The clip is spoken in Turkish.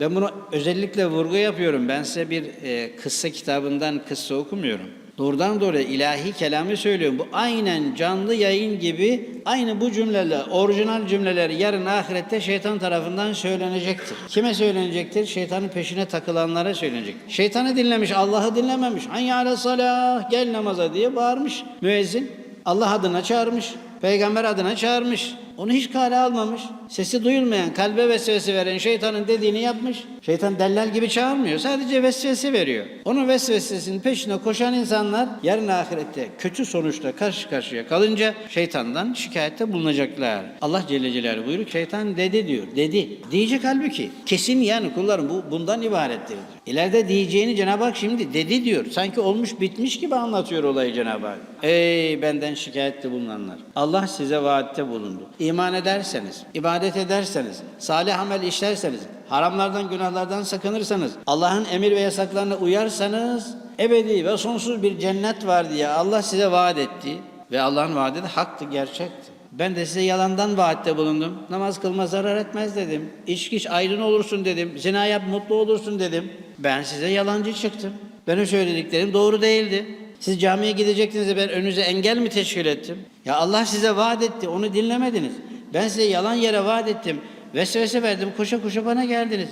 Ben bunu özellikle vurgu yapıyorum. Ben size bir e, kıssa kitabından kıssa okumuyorum. Doğrudan doğruya ilahi kelamı söylüyorum. Bu aynen canlı yayın gibi aynı bu cümleler, orijinal cümleler yarın ahirette şeytan tarafından söylenecektir. Kime söylenecektir? Şeytanın peşine takılanlara söylenecek. Şeytanı dinlemiş, Allah'ı dinlememiş. Hayya ala salah, gel namaza diye bağırmış müezzin. Allah adına çağırmış. Peygamber adına çağırmış. Onu hiç kale almamış. Sesi duyulmayan, kalbe vesvese veren şeytanın dediğini yapmış. Şeytan dellal gibi çağırmıyor. Sadece vesvese veriyor. Onun vesvesesinin peşine koşan insanlar yarın ahirette kötü sonuçla karşı karşıya kalınca şeytandan şikayette bulunacaklar. Allah Celle Celaluhu buyuruyor. Şeytan dedi diyor. Dedi. Diyecek halbuki. Kesin yani kullarım bu bundan ibarettir. diyor. İleride diyeceğini Cenab-ı Hak şimdi dedi diyor. Sanki olmuş bitmiş gibi anlatıyor olayı Cenab-ı Hak. Ey benden şikayette bulunanlar. Allah size vaatte bulundu. İman ederseniz, ibadet ederseniz, salih amel işlerseniz, haramlardan, günahlardan sakınırsanız, Allah'ın emir ve yasaklarına uyarsanız, ebedi ve sonsuz bir cennet var diye Allah size vaat etti. Ve Allah'ın vaadi de haktı, gerçekti. Ben de size yalandan vaatte bulundum. Namaz kılma zarar etmez dedim. İçki iç ayrın olursun dedim. Zina yap mutlu olursun dedim. Ben size yalancı çıktım. Benim söylediklerim doğru değildi. Siz camiye gidecektiniz de ben önünüze engel mi teşkil ettim? Ya Allah size vaat etti, onu dinlemediniz. Ben size yalan yere vaat ettim. Vesvese verdim, koşa koşa bana geldiniz.